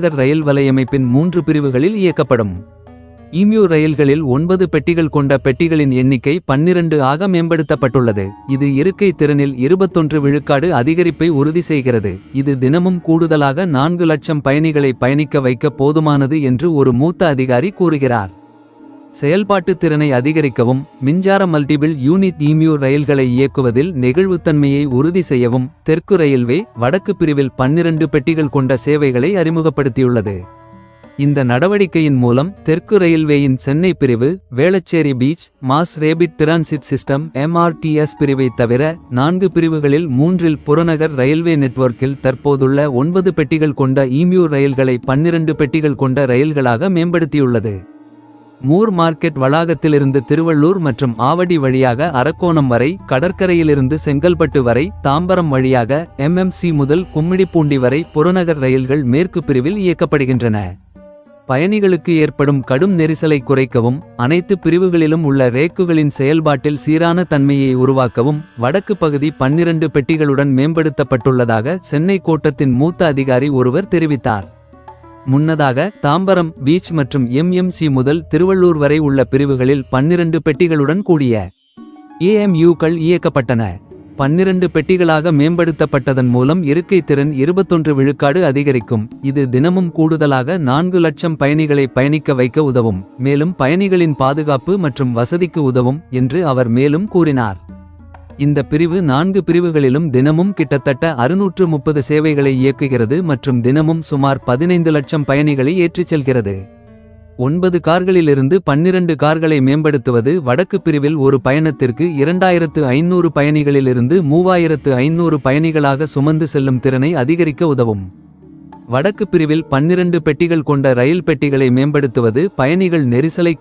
ரயில் வலையமைப்பின் மூன்று பிரிவுகளில் இயக்கப்படும். ஈமியூ ரயில்களில் ஒன்பது பெட்டிகள் கொண்ட பெட்டிகளின் எண்ணிக்கை பன்னிரண்டு ஆக மேம்படுத்தப்பட்டுள்ளது. இது இருக்கை திறனில் இருபத்தொன்று விழுக்காடு அதிகரிப்பை உறுதி செய்கிறது. இது தினமும் கூடுதலாக நான்கு லட்சம் பயணிகளை பயணிக்க வைக்க போதுமானது என்று ஒரு மூத்த அதிகாரி கூறுகிறார். செயல்பாட்டு திறனை அதிகரிக்கவும் மின்சார மல்டிபிள் யூனிட் ஈமியூ ரயில்களை இயக்குவதில் நெகிழ்வுத்தன்மையை உறுதி செய்யவும் தெற்கு ரயில்வே வடக்கு பிரிவில் பன்னிரண்டு பெட்டிகள் கொண்ட சேவைகளை அறிமுகப்படுத்தியுள்ளது. இந்த நடவடிக்கையின் மூலம் தெற்கு ரயில்வேயின் சென்னை பிரிவு Velachery beach mass rapid transit system MRTS பிரிவை தவிர நான்கு பிரிவுகளில் மூன்றில் புறநகர் ரயில்வே நெட்வொர்க்கில் தற்போதுள்ள ஒன்பது பெட்டிகள் கொண்ட ஈமியூ ரயில்களை பன்னிரண்டு பெட்டிகள் கொண்ட ரயில்களாக மேம்படுத்தியுள்ளது. மூர் மார்க்கெட் வளாகத்திலிருந்து திருவள்ளூர் மற்றும் ஆவடி வழியாக அரக்கோணம் வரை கடற்கரையிலிருந்து செங்கல்பட்டு வரை தாம்பரம் வழியாக எம்எம்சி முதல் கும்மிடிப்பூண்டி வரை புறநகர் ரயில்கள் மேற்கு பிரிவில் இயக்கப்படுகின்றன. பயணிகளுக்கு ஏற்படும் கடும் நெரிசலை குறைக்கவும் அனைத்து பிரிவுகளிலும் உள்ள ரேக்குகளின் செயல்பாட்டில் சீரான தன்மையை உருவாக்கவும் வடக்கு பகுதி பன்னிரண்டு பெட்டிகளுடன் மேம்படுத்தப்பட்டுள்ளதாக சென்னை கோட்டத்தின் மூத்த அதிகாரி ஒருவர் தெரிவித்தார். முன்னதாக தாம்பரம் பீச் மற்றும் எம்எம்சி முதல் திருவள்ளூர் வரை உள்ள பிரிவுகளில் பன்னிரண்டு பெட்டிகளுடன் கூடிய ஏஎம்யூக்கள் இயக்கப்பட்டன. பன்னிரண்டு பெட்டிகளாக மேம்படுத்தப்பட்டதன் மூலம் இருக்கை திறன் இருபத்தொன்று விழுக்காடு அதிகரிக்கும். இது தினமும் கூடுதலாக நான்கு லட்சம் பயணிகளை பயணிக்க வைக்க உதவும். மேலும் பயணிகளின் பாதுகாப்பு மற்றும் வசதிக்கு உதவும் என்று அவர் மேலும் கூறினார். இந்த பிரிவு நான்கு பிரிவுகளிலும் தினமும் கிட்டத்தட்ட அறுநூற்று முப்பது சேவைகளை இயக்குகிறது மற்றும் தினமும் சுமார் பதினைந்து லட்சம் பயணிகளை ஏற்றிச் செல்கிறது. ஒன்பது கார்களிலிருந்து பன்னிரண்டு கார்களை மேம்படுத்துவது வடக்கு பிரிவில் ஒரு பயணத்திற்கு இரண்டாயிரத்து ஐநூறு பயணிகளிலிருந்து மூவாயிரத்து ஐநூறு பயணிகளாக சுமந்து செல்லும் திறனை அதிகரிக்க உதவும். வடக்கு பிரிவில் பன்னிரண்டு பெட்டிகள் கொண்ட ரயில் பெட்டிகளை மேம்படுத்துவது பயணிகள் நெரிசலை